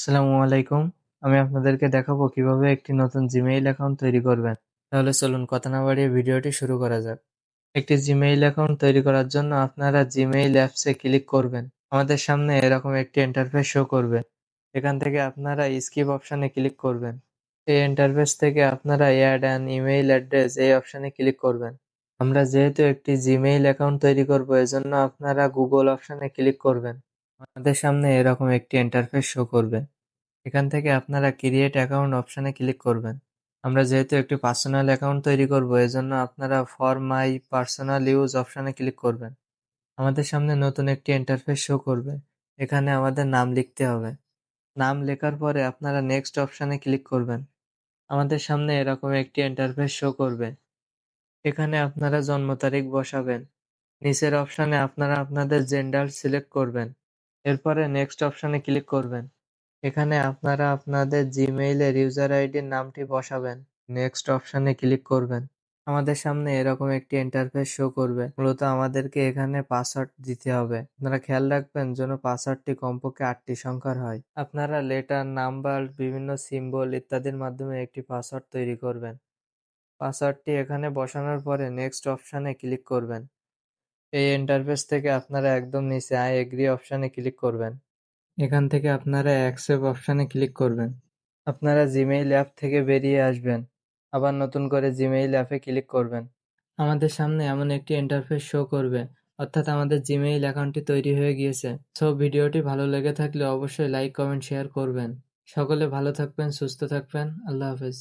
আসসালামু আলাইকুম। আমি আপনাদেরকে দেখাবো কীভাবে একটি নতুন জিমেইল অ্যাকাউন্ট তৈরি করবেন। তাহলে চলুন কথা না বাড়িয়ে ভিডিওটি শুরু করা যাক। একটি জিমেইল অ্যাকাউন্ট তৈরি করার জন্য আপনারা জিমেইল অ্যাপসে ক্লিক করবেন। আমাদের সামনে এরকম একটি ইন্টারফেস শো করবে। এখান থেকে আপনারা স্কিপ অপশানে ক্লিক করবেন। এই ইন্টারফেস থেকে আপনারা অ্যাড অ্যান ইমেইল অ্যাড্রেস এই অপশানে ক্লিক করবেন। আমরা যেহেতু একটি জিমেইল অ্যাকাউন্ট তৈরি করব, এজন্য আপনারা গুগল অপশানে ক্লিক করবেন। আমাদের সামনে এরকম একটি ইন্টারফেস শো করবে। এখান থেকে আপনারা ক্রিয়েট অ্যাকাউন্ট অপশানে ক্লিক করবেন। আমরা যেহেতু একটি পার্সোনাল অ্যাকাউন্ট তৈরি করব, এজন্য আপনারা ফর মাই পার্সোনাল ইউজ অপশানে ক্লিক করবেন। আমাদের সামনে নতুন একটি ইন্টারফেস শো করবে। এখানে আমাদের নাম লিখতে হবে। নাম লেখার পরে আপনারা নেক্সট অপশানে ক্লিক করবেন। আমাদের সামনে এরকম একটি ইন্টারফেস শো করবে। এখানে আপনারা জন্ম তারিখ বসাবেন। নিচের অপশানে আপনারা আপনাদের জেন্ডার সিলেক্ট করবেন। এরপরে নেক্সট অপশানে ক্লিক করবেন। এখানে আপনারা আপনাদের জিমেইলের ইউজার আইডির নামটি বসাবেন। নেক্সট অপশানে ক্লিক করবেন। আমাদের সামনে এরকম একটি ইন্টারফেস শো করবে। মূলত আমাদেরকে এখানে পাসওয়ার্ড দিতে হবে। আপনারা খেয়াল রাখবেন যেন পাসওয়ার্ডটি কমপক্ষে আটটি সংখ্যার হয়। আপনারা লেটার নাম্বার বিভিন্ন সিম্বল ইত্যাদির মাধ্যমে একটি পাসওয়ার্ড তৈরি করবেন। পাসওয়ার্ডটি এখানে বসানোর পরে নেক্সট অপশানে ক্লিক করবেন। এই ইন্টারফেস থেকে আপনারা একদম নিচে আই এগ্রি অপশানে ক্লিক করবেন। এখান থেকে আপনারা অ্যাকসেপ্ট অপশানে ক্লিক করবেন। আপনারা জিমেইল অ্যাপ থেকে বেরিয়ে আসবেন। আবার নতুন করে জিমেইল অ্যাপে ক্লিক করবেন। আমাদের সামনে এমন একটি ইন্টারফেস শো করবে। অর্থাৎ আমাদের জিমেইল অ্যাকাউন্টটি তৈরি হয়ে গিয়েছে। সো ভিডিওটি ভালো লেগে থাকলে অবশ্যই লাইক কমেন্ট শেয়ার করবেন। সকলে ভালো থাকবেন, সুস্থ থাকবেন। আল্লাহ হাফেজ।